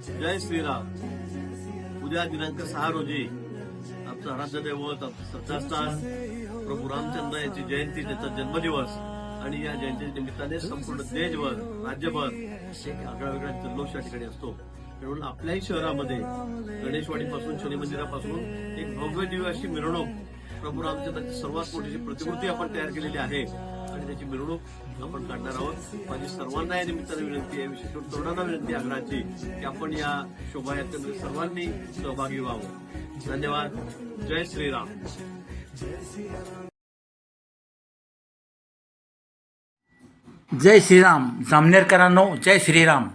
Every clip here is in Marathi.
जय श्रीराम. उद्या दिनांक सहा रोजी आमचं आराध्य दैवत आमचं श्रद्धास्थान प्रभू रामचंद्र यांची जयंती त्यांचा जन्मदिवस आणि या जयंतीच्या निमित्ताने संपूर्ण देशभर राज्यभर एक आगळा वेगळा जल्लोष या ठिकाणी असतो. म्हणून आपल्याही शहरामध्ये गणेशवाडीपासून शनी मंदिरापासून एक भव्य दिव्य अशी मिरवणूक प्रभू रामचंद्राची सर्वात मोठी प्रतिकृती आपण तयार केलेली आहे. आणि त्याची मिरवणूक आपण काढणार आहोत. माझी सर्वांना या निमित्तानं विनंती आहे विशेष करून तरुणांना विनंती आग्रहाची की आपण या शोभायात्रेमध्ये सर्वांनी सहभागी व्हावं. धन्यवाद. जय श्रीराम. जय श्रीराम. जामनेरकरांनो जय श्रीराम.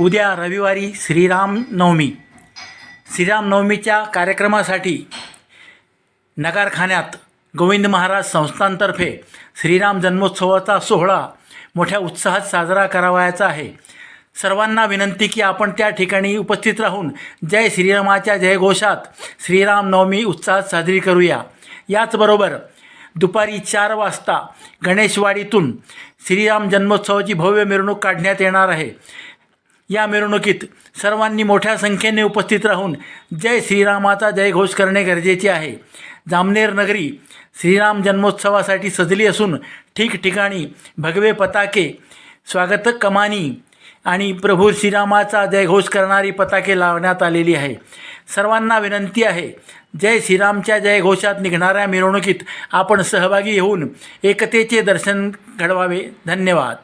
उद्या रविवारी श्रीराम नवमी. श्रीराम नवमीच्या कार्यक्रमासाठी नगारखान्यात गोविंद महाराज संस्थांतर्फे श्रीराम जन्मोत्सवाचा सोहळा मोठ्या उत्साहात साजरा करावयाचा आहे. सर्वांना विनंती की आपण त्या ठिकाणी उपस्थित राहून जय श्रीरामाच्या जयघोषात श्रीराम नवमी उत्साहात साजरी करूया. याचबरोबर दुपारी चार वाजता गणेशवाडीतून श्रीराम जन्मोत्सवाची भव्य मिरवणूक काढण्यात येणार आहे. या मिरवणुकीत सर्वांनी मोठ्या संख्येने उपस्थित राहून जय श्रीरामाचा जयघोष करणे गरजेचे आहे. जामनेर नगरी श्रीराम जन्मोत्सवासाठी सजली असून ठिकठिकाणी भगवे पताके स्वागत कमानी आणि प्रभू श्रीरामाचा जयघोष करणारी पताके लावण्यात आलेली आहे. सर्वांना विनंती आहे जय श्रीरामच्या जयघोषात निघणाऱ्या मिरवणुकीत आपण सहभागी होऊन एकतेचे दर्शन घडवावे. धन्यवाद.